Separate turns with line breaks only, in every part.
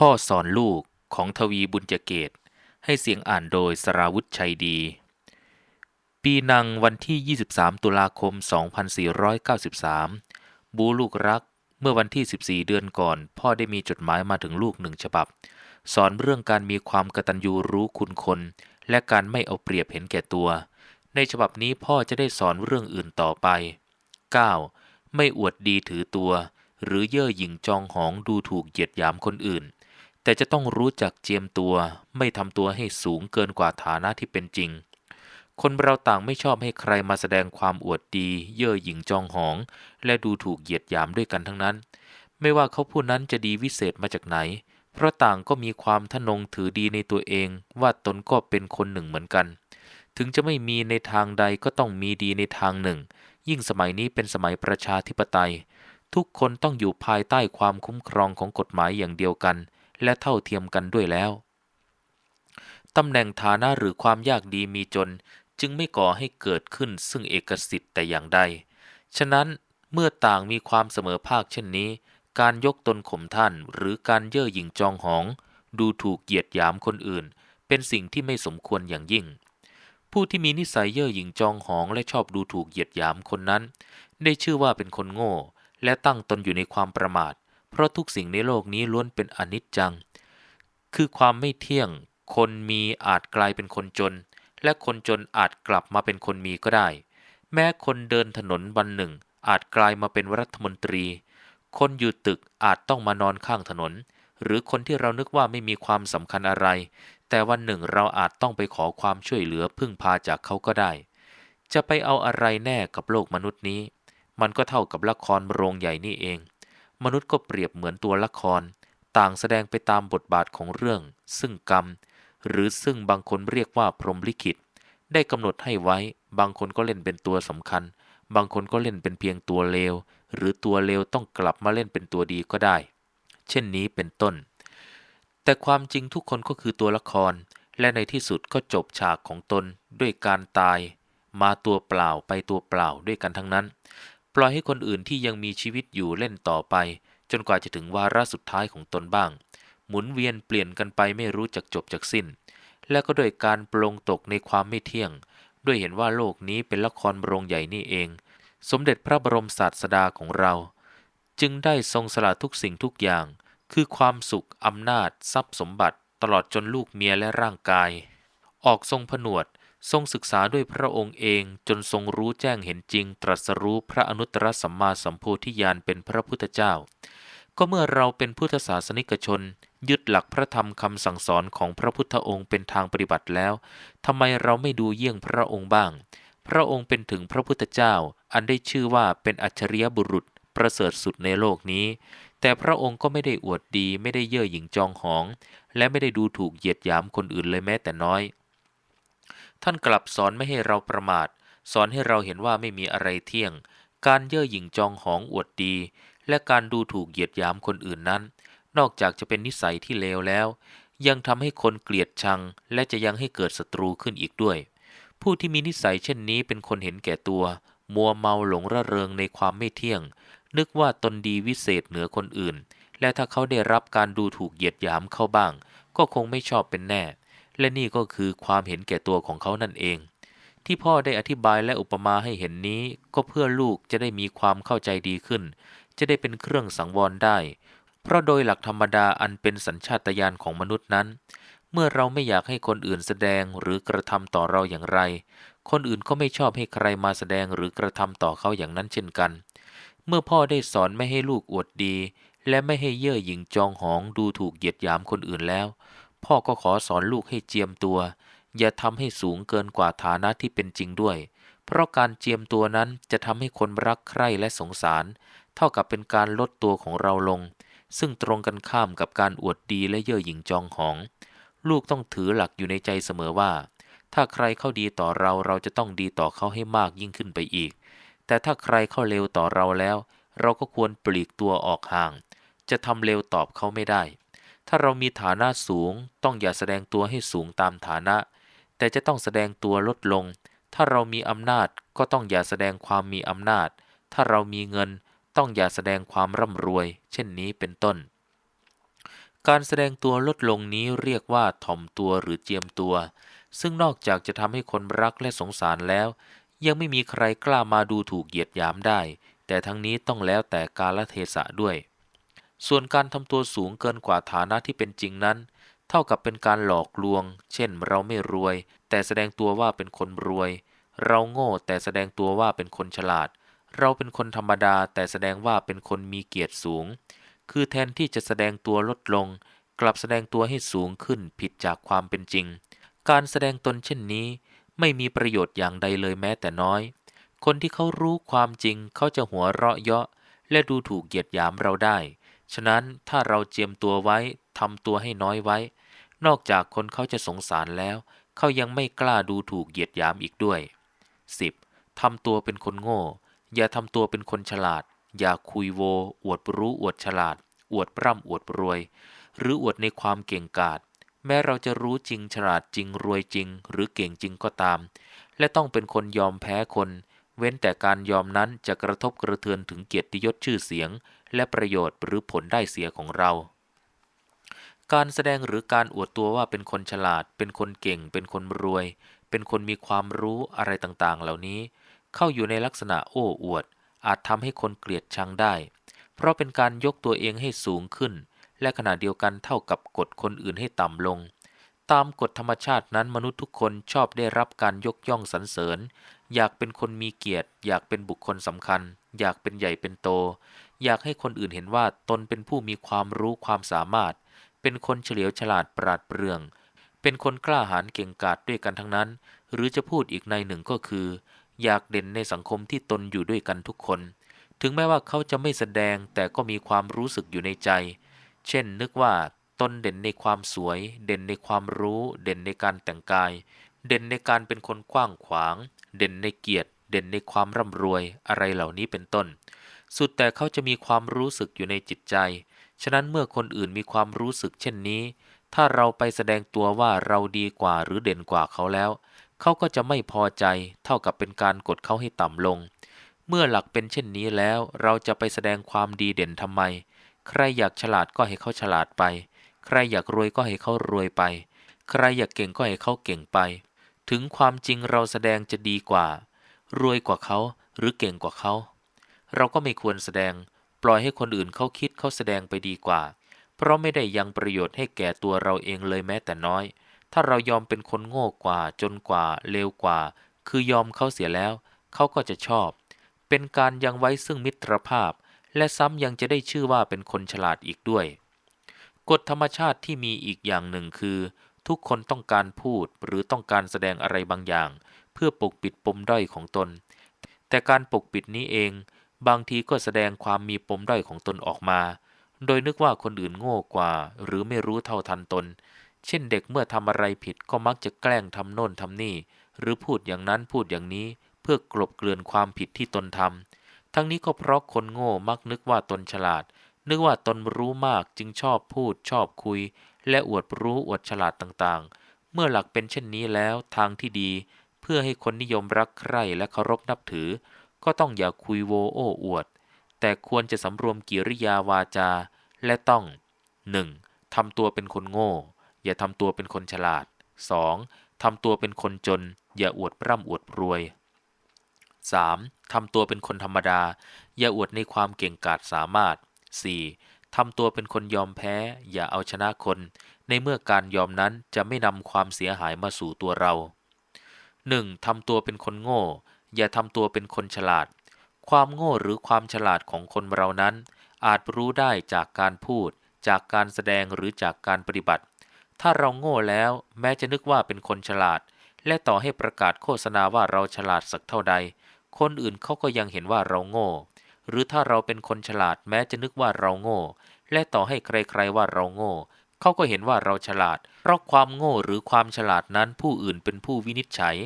พ่อสอนลูกของทวีบุญเกต ให้เสียงอ่านโดยสราวุธชัยดี ปีนังวันที่ 23 ตุลาคม 2493 บูลูกรัก เมื่อวันที่ 14 เดือนก่อน พ่อได้มีจดหมายมาถึงลูกหนึ่งฉบับ สอนเรื่องการมีความกตัญญูรู้คุณคน และการไม่เอาเปรียบเห็นแก่ตัว ในฉบับนี้พ่อจะได้สอนเรื่องอื่นต่อไป 9. ไม่อวดดีถือตัว หรือเย่อหยิ่งจองหองดูถูกเหยียดหยามคนอื่น แต่จะต้องรู้จักเจียมตัวไม่ทำตัวให้สูงเกินกว่าฐานะที่เป็นจริง คนเราต่างไม่ชอบให้ใครมาแสดงความอวดดี เย่อหยิ่งจองหอง และดูถูกเหยียดหยามด้วยกันทั้งนั้น ไม่ว่าเขาผู้นั้นจะดีวิเศษมาจากไหน เพราะต่างก็มีความทะนงถือดีในตัวเอง ว่าตนก็เป็นคนหนึ่งเหมือนกัน ถึงจะไม่มีในทางใดก็ต้องมีดีในทางหนึ่ง ยิ่งสมัยนี้เป็นสมัยประชาธิปไตย ทุกคนต้องอยู่ภายใต้ความคุ้มครองของกฎหมายอย่างเดียวกัน และเท่าเทียมกันด้วยแล้วตำแหน่งฐานะหรือความยากดีมีจนจึงไม่ก่อให้เกิดขึ้นซึ่งเอกสิทธิ์แต่อย่างใด ฉะนั้นเมื่อต่างมีความเสมอภาคเช่นนี้ การยกตนข่มท่านหรือการเย่อหยิ่งจองหอง ดูถูกเหยียดหยามคนอื่น เป็นสิ่งที่ไม่สมควรอย่างยิ่ง ผู้ที่มีนิสัยเย่อหยิ่งจองหองและชอบดูถูกเหยียดหยามคนนั้น ได้ชื่อว่าเป็นคนโง่ และตั้งตนอยู่ในความประมาท เพราะทุกสิ่งในโลกนี้ล้วนเป็นอนิจจัง คือความไม่เที่ยง คนมีอาจกลายเป็นคนจน และคนจนอาจกลับมาเป็นคนมีก็ได้ แม้คนเดินถนนวันหนึ่ง อาจกลายมาเป็นรัฐมนตรี คนอยู่ตึกอาจต้องมานอนข้างถนน หรือคนที่เรานึกว่าไม่มีความสำคัญอะไร แต่วันหนึ่งเราอาจต้องไปขอความช่วยเหลือพึ่งพาจากเขาก็ได้ จะไปเอาอะไรแน่กับโลกมนุษย์นี้ มันก็เท่ากับละครโรงใหญ่นี่เอง มนุษย์ก็เปรียบเหมือนตัวละคร ต่างแสดงไปตามบทบาทของเรื่อง ซึ่งกรรม หรือซึ่งบางคนเรียกว่าพรหมลิขิต ได้กำหนดให้ไว้ บางคนก็เล่นเป็นตัวสำคัญ บางคนก็เล่นเป็นเพียงตัวเลว หรือตัวเลวต้องกลับมาเล่นเป็นตัวดีก็ได้ เช่นนี้เป็นต้น แต่ความจริงทุกคนก็คือตัวละคร และในที่สุดก็จบฉากของตนด้วยการตาย มาตัวเปล่าไปตัวเปล่าด้วยกันทั้งนั้น ปล่อยให้คนอื่นที่ยังมีชีวิตอยู่เล่นต่อไป จนกว่าจะถึงวาระสุดท้ายของตนบ้าง หมุนเวียนเปลี่ยนกันไปไม่รู้จักจบจากสิ้น และก็โดยการปลงตกในความไม่เที่ยง ด้วยเห็นว่าโลกนี้เป็นละครโรงใหญ่นี่เอง สมเด็จพระบรมศาสดาของเรา จึงได้ทรงสละทุกสิ่งทุกอย่าง คือความสุขอำนาจ ทรัพย์สมบัติ ตลอดจนลูกเมียและร่างกาย ออกทรงผนวด ทรงศึกษาด้วยพระองค์เองจนทรงรู้แจ้งเห็นจริง ตรัสรู้พระอนุตตรสัมมาสัมโพธิญาณเป็นพระพุทธเจ้า ก็เมื่อเราเป็นพุทธศาสนิกชน ยึดหลักพระธรรมคำสั่งสอนของพระพุทธองค์เป็นทางปฏิบัติแล้วทำไมเราไม่ดูเยี่ยงพระองค์บ้าง พระองค์เป็นถึงพระพุทธเจ้า อันได้ชื่อว่าเป็นอัจฉริยบุรุษประเสริฐสุดในโลกนี้ แต่พระองค์ก็ไม่ได้อวดดีไม่ได้เย่อหยิ่งจองหอง และไม่ได้ดูถูกเหยียดหยามคนอื่นเลยแม้แต่น้อย ท่านกลับสอนไม่ให้เราประมาท สอนให้เราเห็นว่าไม่มีอะไรเที่ยง การเย่อหยิ่งจองหองอวดดี และการดูถูกเหยียดหยามคนอื่นนั้น นอกจากจะเป็นนิสัยที่เลวแล้ว ยังทำให้คนเกลียดชัง และจะยังให้เกิดศัตรูขึ้นอีกด้วย ผู้ที่มีนิสัยเช่นนี้เป็นคนเห็นแก่ตัว มัวเมาหลงระเริงในความไม่เที่ยง นึกว่าตนดีวิเศษเหนือคนอื่น และถ้าเขาได้รับการดูถูกเหยียดหยามเข้าบ้าง ก็คงไม่ชอบเป็นแน่ และนี่ก็คือความเห็นแก่ตัวของเขานั่นเอง ที่พ่อได้อธิบายและอุปมาให้เห็นนี้ ก็เพื่อลูกจะได้มีความเข้าใจดีขึ้น จะได้เป็นเครื่องสังวรได้ เพราะโดยหลักธรรมดาอันเป็นสัญชาตญาณของมนุษย์นั้น เมื่อเราไม่อยากให้คนอื่นแสดงหรือกระทำต่อเราอย่างไร คนอื่นก็ไม่ชอบให้ใครมาแสดงหรือกระทำต่อเขาอย่างนั้นเช่นกัน เมื่อพ่อได้สอนไม่ให้ลูกอวดดี และไม่ให้เย่อหยิ่งจองหองดูถูกเหยียดหยามคนอื่นแล้ว พ่อก็ขอสอนลูกให้เจียมตัว อย่าทำให้สูงเกินกว่าฐานะที่เป็นจริงด้วย เพราะการเจียมตัวนั้นจะทำให้คนรักใคร่และสงสาร เท่ากับเป็นการลดตัวของเราลง ซึ่งตรงกันข้ามกับการอวดดีและเย่อหยิ่งจองหอง ลูกต้องถือหลักอยู่ในใจเสมอว่า ถ้าใครเข้าดีต่อเราเราจะต้องดีต่อเขาให้มากยิ่งขึ้นไปอีก แต่ถ้าใครเข้าเลวต่อเราแล้ว เราก็ควรปลีกตัวออกห่าง จะทำเลวตอบเขาไม่ได้ ถ้าเรามีฐานะสูง ต้องอย่าแสดงตัวให้สูงตามฐานะ แต่จะต้องแสดงตัวลดลง ถ้าเรามีอำนาจก็ต้องอย่าแสดงความมีอำนาจ ถ้าเรามีเงิน ต้องอย่าแสดงความร่ำรวย เช่นนี้เป็นต้น การแสดงตัวลดลงนี้เรียกว่าถ่อมตัวหรือเจียมตัว ซึ่งนอกจากจะทำให้คนรักและสงสารแล้ว ยังไม่มีใครกล้ามาดูถูกเหยียดหยามได้ แต่ทั้งนี้ต้องแล้วแต่กาลเทศะด้วย ส่วนการทำตัวสูงเกินกว่าฐานะที่เป็นจริงนั้น เท่ากับเป็นการหลอกลวง เช่น เราไม่รวย แต่แสดงตัวว่าเป็นคนรวย เราโง่แต่แสดงตัวว่าเป็นคนฉลาด เราเป็นคนธรรมดาแต่แสดงว่าเป็นคนมีเกียรติสูง คือแทนที่จะแสดงตัวลดลง กลับแสดงตัวให้สูงขึ้นผิดจากความเป็นจริง การแสดงตนเช่นนี้ ไม่มีประโยชน์อย่างใดเลยแม้แต่น้อย คนที่เขารู้ความจริงเขาจะหัวเราะเยาะและดูถูกเหยียดหยามเราได้ ฉะนั้นถ้าเราเจียมตัวไว้ทำตัวให้น้อยไว้ นอกจากคนเขาจะสงสารแล้ว เขายังไม่กล้าดูถูกเหยียดหยามอีกด้วย 10. ทำตัวเป็นคนโง่ อย่าทำตัวเป็นคนฉลาด อย่าคุยโว อวดรู้อวดฉลาด อวดปร่ำอวดรวย หรืออวดในความเก่งกาจแม้เราจะรู้จริงฉลาดจริงรวยจริง หรือเก่งจริงก็ตาม และต้องเป็นคนยอมแพ้คน เว้นแต่การยอมนั้นจะกระทบกระเทือนถึงเกียรติยศชื่อเสียง และประโยชน์หรือผลได้เสียของเรา การแสดงหรือการอวดตัวว่าเป็นคนฉลาด เป็นคนเก่ง เป็นคนรวย เป็นคนมีความรู้อะไรต่างๆ เหล่านี้ เข้าอยู่ในลักษณะโอ้อวด อาจทำให้คนเกลียดชังได้ เพราะเป็นการยกตัวเองให้สูงขึ้น และขณะเดียวกันเท่ากับกดคนอื่นให้ต่ำลงตามกฎธรรมชาตินั้นมนุษย์ทุกคนชอบได้รับการยกย่องสรรเสริญ อยากเป็นคนมีเกียรติ อยากเป็นบุคคลสำคัญ อยากเป็นใหญ่เป็นโต อยากให้คนอื่นเห็นว่าตนเป็นผู้มีความรู้ความสามารถ เป็นคนเฉลียวฉลาดปราดเปรื่อง เป็นคนกล้าหาญเก่งกาจด้วยกันทั้งนั้น หรือจะพูดอีกในหนึ่งก็คือ อยากเด่นในสังคมที่ตนอยู่ด้วยกันทุกคน ถึงแม้ว่าเขาจะไม่แสดงแต่ก็มีความรู้สึกอยู่ในใจ เช่น นึกว่าตนเด่นในความสวย เด่นในความรู้ เด่นในการแต่งกาย เด่นในการเป็นคนกว้างขวาง เด่นในเกียรติ เด่นในความร่ำรวยอะไรเหล่านี้เป็นต้น สุดแต่เขาจะมีความรู้สึกอยู่ในจิตใจ ฉะนั้นเมื่อคนอื่นมีความรู้สึกเช่นนี้ ถ้าเราไปแสดงตัวว่าเราดีกว่าหรือเด่นกว่าเขาแล้ว เขาก็จะไม่พอใจ เท่ากับเป็นการกดเขาให้ต่ำลง เมื่อหลักเป็นเช่นนี้แล้ว เราจะไปแสดงความดีเด่นทำไม ใครอยากฉลาดก็ให้เขาฉลาดไป ใครอยากรวยก็ให้เขารวยไป ใครอยากเก่งก็ให้เขาเก่งไป ถึงความจริงเราแสดงจะดีกว่า รวยกว่าเขาหรือเก่งกว่าเขา เราก็ไม่ควรแสดง ปล่อยให้คนอื่นเขาคิดเขาแสดงไปดีกว่า เพราะไม่ได้ยังประโยชน์ให้แก่ตัวเราเองเลยแม้แต่น้อย ถ้าเรายอมเป็นคนโง่กว่า จนกว่าเลวกว่า คือยอมเขาเสียแล้ว เขาก็จะชอบ เป็นการยังไว้ซึ่งมิตรภาพ และซ้ำยังจะได้ชื่อว่าเป็นคนฉลาดอีกด้วย กฎธรรมชาติที่มีอีกอย่างหนึ่งคือ ทุกคนต้องการพูดหรือต้องการแสดงอะไรบางอย่าง เพื่อปกปิดปมด้อยของตน แต่การปกปิดนี้เอง บางทีก็แสดงความมีปมด้อยของตนออกมา โดยนึกว่าคนอื่นโง่กว่า หรือไม่รู้เท่าทันตน เช่นเด็กเมื่อทำอะไรผิดก็มักจะแกล้งทำโน่นทำนี่ หรือพูดอย่างนั้นพูดอย่างนี้ เพื่อกลบเกลื่อนความผิดที่ตนทำทั้งนี้ก็เพราะคนโง่มักนึกว่าตนฉลาด นึกว่าตนรู้มากจึงชอบพูดชอบคุย และอวดรู้อวดฉลาดต่างๆ เมื่อหลักเป็นเช่นนี้แล้วทางที่ดี เพื่อให้คนนิยมรักใคร่และเคารพนับถือ ก็ต้องอย่าคุยโวโอ้อวด แต่ควรจะสำรวมกิริยาวาจา และต้อง 1. ทำตัวเป็นคนโง่ อย่าทำตัวเป็นคนฉลาด 2. ทำตัวเป็นคนจน อย่าอวดร่ำอวดรวย 3. ทำตัวเป็นคนธรรมดา อย่าอวดในความเก่งกาจสามารถ 4. ทำตัวเป็นคนยอมแพ้ อย่าเอาชนะคน ในเมื่อการยอมนั้นจะไม่นำความเสียหายมาสู่ตัวเรา 1. ทำตัวเป็นคนโง่ อย่าทำตัวเป็นคนฉลาด ความโง่หรือความฉลาดของคนเรานั้น อาจรู้ได้จากการพูด จากการแสดงหรือจากการปฏิบัติ ถ้าเราโง่แล้วแม้จะนึกว่าเป็นคนฉลาด และต่อให้ประกาศโฆษณาว่าเราฉลาดสักเท่าใด คนอื่นเขาก็ยังเห็นว่าเราโง่ หรือถ้าเราเป็นคนฉลาดแม้จะนึกว่าเราโง่ และต่อให้ใครๆว่าเราโง่เขาก็เห็นว่าเราฉลาด เพราะความโง่หรือความฉลาดนั้นผู้อื่นเป็นผู้วินิจฉัย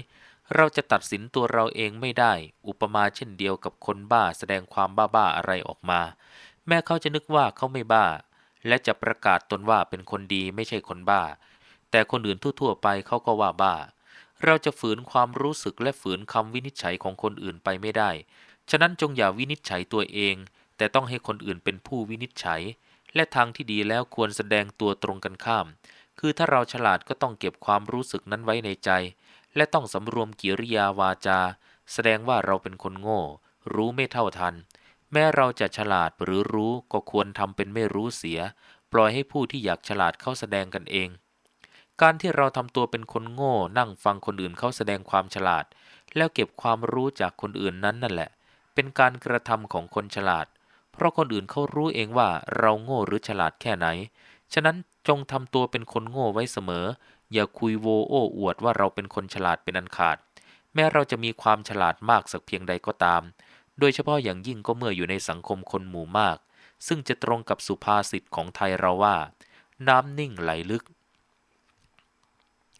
เราจะตัดสินตัวเราเองไม่ได้ อุปมาเช่นเดียวกับคนบ้าแสดงความบ้าๆอะไรออกมา แม้เขาจะนึกว่าเขาไม่บ้า และจะประกาศตนว่าเป็นคนดีไม่ใช่คนบ้า แต่คนอื่นทั่วๆไปเขาก็ว่าบ้า เราจะฝืนความรู้สึกและฝืนคำวินิจฉัยของคนอื่นไปไม่ได้ ฉะนั้นจงอย่าวินิจฉัยตัวเอง แต่ต้องให้คนอื่นเป็นผู้วินิจฉัย และทางที่ดีแล้วควรแสดงตัวตรงกันข้าม คือถ้าเราฉลาดก็ต้องเก็บความรู้สึกนั้นไว้ในใจ และต้องสำรวมกิริยาวาจา แสดงว่าเราเป็นคนโง่ รู้ไม่เท่าทัน แม้เราจะฉลาดหรือรู้ก็ควรทำเป็นไม่รู้เสีย ปล่อยให้ผู้ที่อยากฉลาดเข้าแสดงกันเอง การที่เราทำตัวเป็นคนโง่ นั่งฟังคนอื่นเขาแสดงความฉลาด แล้วเก็บความรู้จากคนอื่นนั้นนั่นแหละ เป็นการกระทำของคนฉลาด เพราะคนอื่นเขารู้เองว่าเราโง่หรือฉลาดแค่ไหน ฉะนั้นจงทำตัวเป็นคนโง่ไว้เสมอ อย่าคุยโวโอ้อวดว่าเราเป็นคนฉลาดเป็นอันขาด แม้เราจะมีความฉลาดมากสักเพียงใดก็ตาม โดยเฉพาะอย่างยิ่งก็เมื่ออยู่ในสังคมคนหมู่มาก ซึ่งจะตรงกับสุภาษิตของไทยเราว่า น้ำนิ่งไหลลึก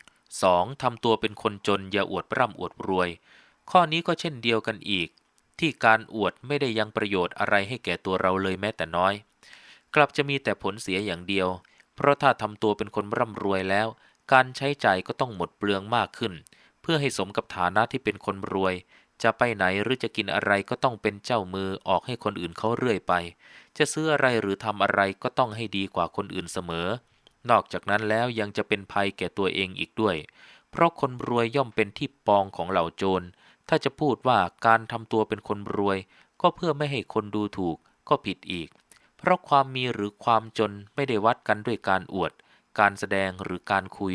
2. ทำตัวเป็นคนจนอย่าอวดร่ำอวดรวย ข้อนี้ก็เช่นเดียวกันอีก ที่การอวดไม่ได้ยังประโยชน์อะไรให้แก่ตัวเราเลยแม้แต่น้อย กลับจะมีแต่ผลเสียอย่างเดียว เพราะถ้าทำตัวเป็นคนร่ำรวยแล้ว การใช้จ่ายก็ต้องหมดเปลืองมากขึ้น เพื่อให้สมกับฐานะที่เป็นคนรวย จะไปไหนหรือจะกินอะไรก็ต้องเป็นเจ้ามือออกให้คนอื่นเขาเรื่อยไป จะซื้ออะไรหรือทำอะไรก็ต้องให้ดีกว่าคนอื่นเสมอ นอกจากนั้นแล้วยังจะเป็นภัยแก่ตัวเองอีกด้วย เพราะคนรวยย่อมเป็นที่ปองของเหล่าโจร ถ้าจะพูดว่าการทำตัวเป็นคนรวย ก็เพื่อไม่ให้คนดูถูกก็ผิดอีก เพราะความมีหรือความจนไม่ได้วัดกันด้วยการอวด การแสดงหรือการคุย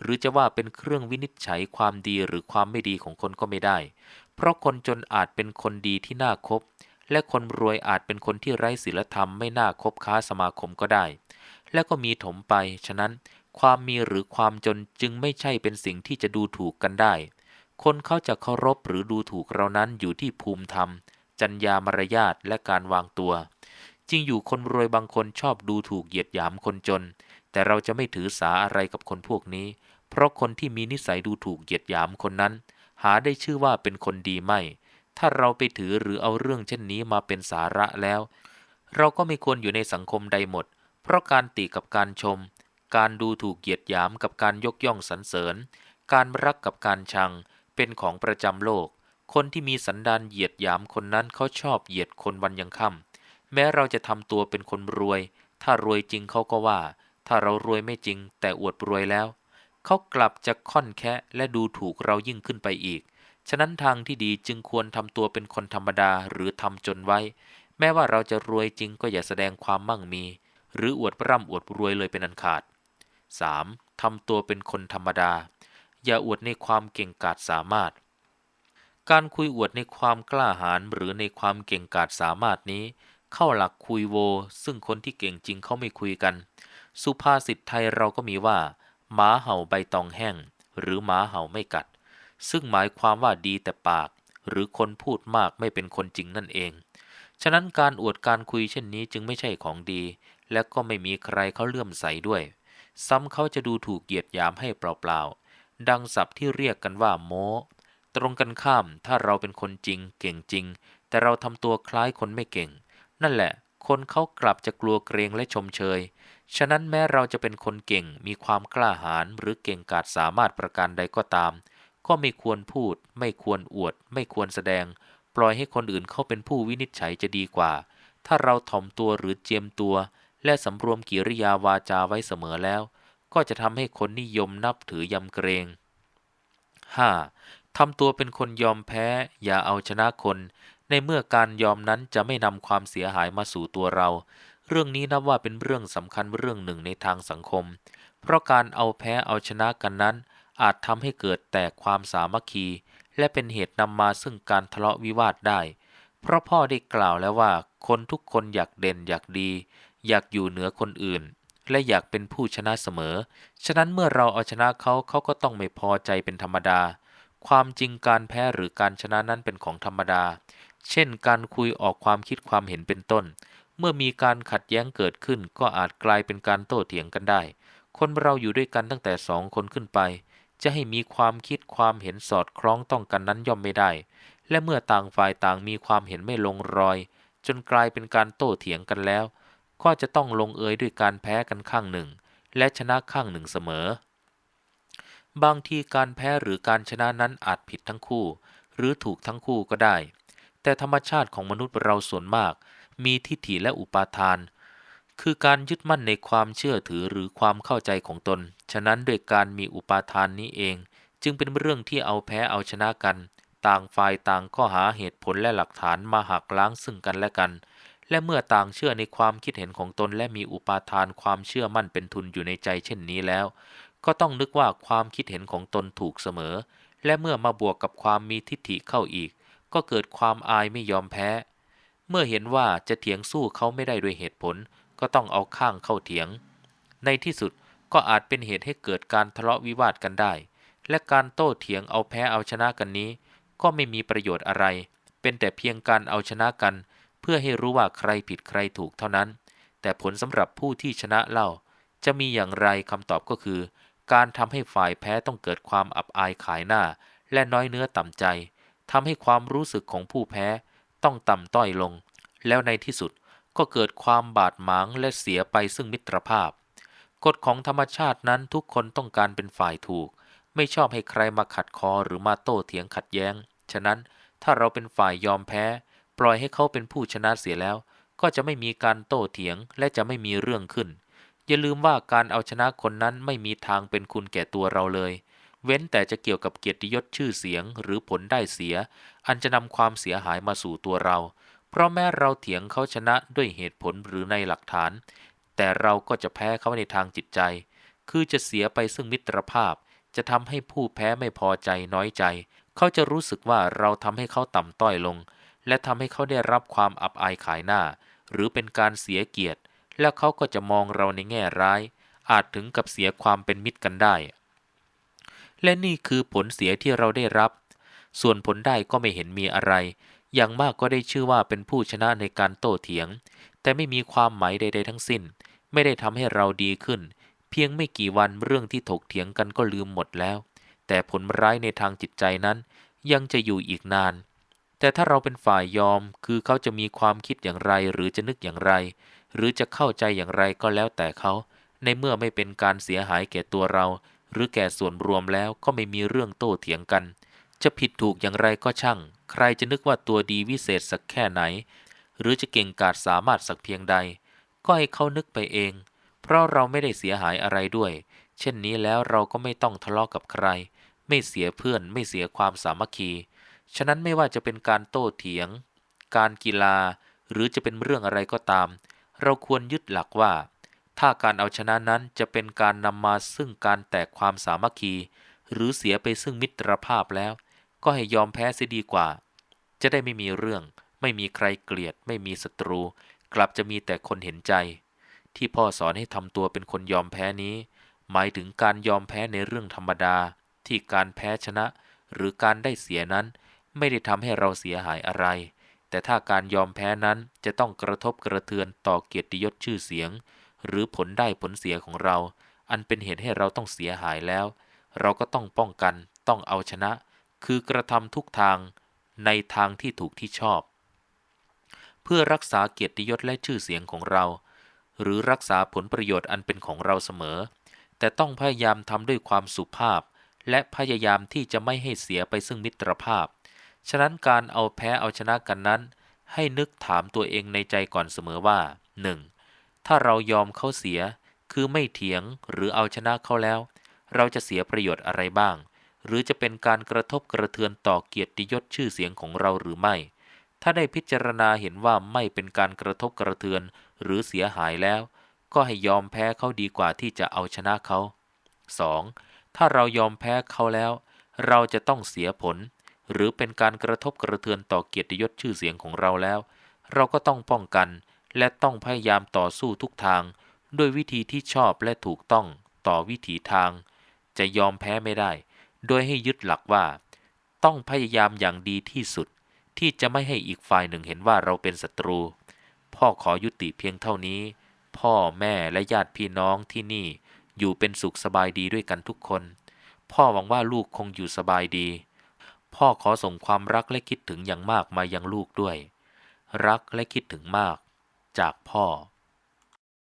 หรือจะว่าเป็นเครื่องวินิจฉัยความดีหรือความไม่ดีของคนก็ไม่ได้ เพราะคนจนอาจเป็นคนดีที่น่าคบ และคนรวยอาจเป็นคนที่ไร้ศีลธรรมไม่น่าคบค้าสมาคมก็ได้ และก็มีถมไป ฉะนั้น ความมีหรือความจนจึงไม่ใช่เป็นสิ่งที่จะดูถูกกันได้ คนเขาจะเคารพหรือดูถูกเรานั้นอยู่ที่ภูมิธรรม จัญญามารยาทและการวางตัวจริงอยู่คนรวยบางคนชอบดูถูกเหยียดหยามคนจน แต่เราจะไม่ถือสาอะไรกับคนพวกนี้ เพราะคนที่มีนิสัยดูถูกเหยียดหยามคนนั้น หาได้ชื่อว่าเป็นคนดีไม่ ถ้าเราไปถือหรือเอาเรื่องเช่นนี้มาเป็นสาระแล้ว เราก็ไม่ควรอยู่ในสังคมใดหมด เพราะการติกับการชม การดูถูกเหยียดหยามกับการยกย่องสรรเสริญ การรักกับการชัง เป็นของประจำโลก คนที่มีสันดานเหยียดหยามคนนั้นเขาชอบเหยียดคนวันยังค่ำแม้เราจะทำตัวเป็นคนรวย ถ้ารวยจริงเขาก็ว่า ถ้าเรารวยไม่จริง แต่อวดรวยแล้ว เขากลับจะค่อนแคะและดูถูกเรายิ่งขึ้นไปอีก ฉะนั้นทางที่ดีจึงควรทำตัวเป็นคนธรรมดาหรือทำจนไว้ แม้ว่าเราจะรวยจริงก็อย่าแสดงความมั่งมี หรืออวดร่ำอวดรวยเลยเป็นอันขาด 3. ทำตัวเป็นคนธรรมดา อย่าอวดในความเก่งกาจสามารถ การคุยอวดในความกล้าหาญหรือในความเก่งกาจสามารถนี้ เข้าหลักคุยโว ซึ่งคนที่เก่งจริงเขาไม่คุยกัน สุภาษิตไทยเราก็มีว่าหมาเห่าใบตองแห้ง หรือหมาเห่าไม่กัด ซึ่งหมายความว่าดีแต่ปาก หรือคนพูดมากไม่เป็นคนจริงนั่นเอง ฉะนั้นการอวดการคุยเช่นนี้จึงไม่ใช่ของดี และก็ไม่มีใครเขาเลื่อมใสด้วย ซ้ำเขาจะดูถูกเหยียดยามให้เปล่าๆ ดังศัพท์ที่เรียกกันว่าโมตรงกันข้ามถ้าเราเป็นคนจริง เก่งจริง แต่เราทำตัวคล้ายคนไม่เก่ง นั่นแหละ คนเขากลับจะกลัวเกรงและชมเชย ฉะนั้นแม้เราจะเป็นคนเก่งมีความกล้าหาญหรือเก่งกาจสามารถประการใดก็ตาม ก็ไม่ควรพูด ไม่ควรอวด ไม่ควรแสดง ปล่อยให้คนอื่นเขาเป็นผู้วินิจฉัยจะดีกว่า ถ้าเราถ่อมตัวหรือเจียมตัว และสำรวมกิริยาวาจาไว้เสมอแล้ว ก็จะทำให้คนนิยมนับถือยำเกรง 5. ทำตัวเป็นคนยอมแพ้ อย่าเอาชนะคน ในเมื่อการยอมนั้นจะไม่นำความเสียหายมาสู่ตัวเรา เรื่องนี้นับว่าเป็นเรื่องสำคัญเรื่องหนึ่งในทางสังคม เพราะการเอาแพ้เอาชนะกันนั้น อาจทำให้เกิดแตกความสามัคคี และเป็นเหตุนำมาซึ่งการทะเลาะวิวาทได้ เพราะพ่อได้กล่าวแล้วว่า คนทุกคนอยากเด่นอยากดี อยากอยู่เหนือคนอื่น และอยากเป็นผู้ชนะเสมอ ฉะนั้นเมื่อเราเอาชนะเขาเขาก็ต้องไม่พอใจเป็นธรรมดา ความจริงการแพ้หรือการชนะนั้นเป็นของธรรมดา เช่น การคุยออกความคิดความเห็นเป็นต้น เมื่อมีการขัดแย้งเกิดขึ้นก็อาจกลายเป็นการโต้เถียงกันได้ คนเราอยู่ด้วยกันตั้งแต่สองคนขึ้นไป จะให้มีความคิดความเห็นสอดคล้องต้องกันนั้นย่อมไม่ได้ และเมื่อต่างฝ่ายต่างมีความเห็นไม่ลงรอย จนกลายเป็นการโต้เถียงกันแล้ว ก็จะต้องลงเอยด้วยการแพ้กันข้างหนึ่ง และชนะข้างหนึ่งเสมอ บางทีการแพ้หรือการชนะนั้นอาจผิดทั้งคู่ หรือถูกทั้งคู่ก็ได้ แต่ธรรมชาติของมนุษย์เราส่วนมาก มีทิฏฐิและอุปาทาน คือการยึดมั่นในความเชื่อถือหรือความเข้าใจของตน ฉะนั้นด้วยการมีอุปาทานนี้เอง จึงเป็นเรื่องที่เอาแพ้เอาชนะกัน ต่างฝ่ายต่างก็หาเหตุผลและหลักฐานมาหักล้างซึ่งกันและกัน และเมื่อต่างเชื่อในความคิดเห็นของตน และมีอุปาทานความเชื่อมั่นเป็นทุนอยู่ในใจเช่นนี้แล้ว ก็ต้องนึกว่าความคิดเห็นของตนถูกเสมอ และเมื่อมาบวกกับความมีทิฏฐิเข้าอีก ก็เกิดความอายไม่ยอมแพ้ เมื่อเห็นว่าจะเถียงสู้เขาไม่ได้ด้วยเหตุผล ก็ต้องเอาข้างเข้าเถียง ในที่สุดก็อาจเป็นเหตุให้เกิดการทะเลาะวิวาทกันได้ และการโต้เถียงเอาแพ้เอาชนะกันนี้ ก็ไม่มีประโยชน์อะไร เป็นแต่เพียงการเอาชนะกัน เพื่อให้รู้ว่าใครผิดใครถูกเท่านั้น แต่ผลสำหรับผู้ที่ชนะเล่า จะมีอย่างไรคำตอบก็คือ การทำให้ฝ่ายแพ้ต้องเกิดความอับอายขายหน้า และน้อยเนื้อต่ำใจทำให้ความรู้สึกของผู้แพ้ ต้องต่ำต้อยลง แล้วในที่สุดก็เกิดความบาดหมางและเสียไปซึ่งมิตรภาพ กฎของธรรมชาตินั้นทุกคนต้องการเป็นฝ่ายถูก ไม่ชอบให้ใครมาขัดคอหรือมาโต้เถียงขัดแย้ง ฉะนั้นถ้าเราเป็นฝ่ายยอมแพ้ ปล่อยให้เขาเป็นผู้ชนะเสียแล้ว ก็จะไม่มีการโต้เถียงและจะไม่มีเรื่องขึ้น อย่าลืมว่าการเอาชนะคนนั้นไม่มีทางเป็นคุณแก่ตัวเราเลย เว้นแต่จะเกี่ยวกับเกียรติยศชื่อเสียงหรือผลได้เสีย อันจะนำความเสียหายมาสู่ตัวเรา เพราะแม้เราเถียงเขาชนะด้วยเหตุผลหรือในหลักฐาน แต่เราก็จะแพ้เขาในทางจิตใจ คือจะเสียไปซึ่งมิตรภาพ จะทำให้ผู้แพ้ไม่พอใจน้อยใจ เขาจะรู้สึกว่าเราทำให้เขาต่ำต้อยลง และทำให้เขาได้รับความอับอายขายหน้า หรือเป็นการเสียเกียรติ แล้วเขาก็จะมองเราในแง่ร้าย อาจถึงกับเสียความเป็นมิตรกันได้ และนี่คือผลเสียที่เราได้รับ ส่วนผลได้ก็ไม่เห็นมีอะไร อย่างมากก็ได้ชื่อว่าเป็นผู้ชนะในการโต้เถียง แต่ไม่มีความหมายใด ๆ ทั้งสิ้น ไม่ได้ทำให้เราดีขึ้น เพียงไม่กี่วันเรื่องที่ถกเถียงกันก็ลืมหมดแล้ว แต่ผลร้ายในทางจิตใจนั้น ยังจะอยู่อีกนาน แต่ถ้าเราเป็นฝ่ายยอม คือเขาจะมีความคิดอย่างไรหรือจะนึกอย่างไร หรือจะเข้าใจอย่างไรก็แล้วแต่เขา ในเมื่อไม่เป็นการเสียหายแก่ตัวเรา หรือแก่ส่วนรวมแล้วก็ไม่มีเรื่องโต้เถียงกัน จะผิดถูกอย่างไรก็ช่าง ใครจะนึกว่าตัวดีวิเศษสักแค่ไหน หรือจะเก่งกาจสามารถสักเพียงใด ก็ให้เขานึกไปเอง เพราะเราไม่ได้เสียหายอะไรด้วย เช่นนี้แล้วเราก็ไม่ต้องทะเลาะกับใคร ไม่เสียเพื่อนไม่เสียความสามัคคี ฉะนั้นไม่ว่าจะเป็นการโต้เถียง การกีฬา หรือจะเป็นเรื่องอะไรก็ตาม เราควรยึดหลักว่า ถ้าการเอาชนะนั้นจะเป็นการนำมาซึ่งการแตกความสามัคคี หรือเสียไปซึ่งมิตรภาพแล้ว ก็ให้ยอมแพ้เสียดีกว่า จะได้ไม่มีเรื่อง ไม่มีใครเกลียด ไม่มีศัตรู กลับจะมีแต่คนเห็นใจ ที่พ่อสอนให้ทำตัวเป็นคนยอมแพ้นี้ หมายถึงการยอมแพ้ในเรื่องธรรมดา ที่การแพ้ชนะ หรือการได้เสียนั้น ไม่ได้ทำให้เราเสียหายอะไร แต่ถ้าการยอมแพ้นั้นจะต้องกระทบกระเทือนต่อเกียรติยศชื่อเสียง หรือผลได้ผลเสียของเรา อันเป็นเหตุให้เราต้องเสียหายแล้ว เราก็ต้องป้องกันต้องเอาชนะ คือกระทำทุกทางในทางที่ถูกที่ชอบ เพื่อรักษาเกียรติยศและชื่อเสียงของเรา หรือรักษาผลประโยชน์อันเป็นของเราเสมอ แต่ต้องพยายามทำด้วยความสุภาพ และพยายามที่จะไม่ให้เสียไปซึ่งมิตรภาพ ฉะนั้นการเอาแพ้เอาชนะกันนั้น ให้นึกถามตัวเองในใจก่อนเสมอว่า 1. ถ้าเรายอมเขาเสีย คือไม่เถียงหรือเอาชนะเขาแล้ว เราจะเสียประโยชน์อะไรบ้าง หรือจะเป็นการกระทบกระเทือนต่อเกียรติยศชื่อเสียงของเราหรือไม่ ถ้าได้พิจารณาเห็นว่าไม่เป็นการกระทบกระเทือนหรือเสียหายแล้ว ก็ให้ยอมแพ้เขาดีกว่าที่จะเอาชนะเขา 2. ถ้าเรายอมแพ้เขาแล้ว เราจะต้องเสียผล หรือเป็นการกระทบกระเทือนต่อเกียรติยศชื่อเสียงของเราแล้ว เราก็ต้องป้องกัน และต้องพยายามต่อสู้ทุกทาง ด้วยวิธีที่ชอบและถูกต้องต่อวิถีทาง จะยอมแพ้ไม่ได้ โดยให้ยึดหลักว่า ต้องพยายามอย่างดีที่สุด ที่จะไม่ให้อีกฝ่ายหนึ่งเห็นว่าเราเป็นศัตรู พ่อขอยุติเพียงเท่านี้ พ่อแม่และญาติพี่น้องที่นี่ อยู่เป็นสุขสบายดีด้วยกันทุกคน พ่อหวังว่าลูกคงอยู่สบายดี พ่อขอส่งความรักและคิดถึงอย่างมากมายังลูกด้วย รักและคิดถึงมาก จากพ่อ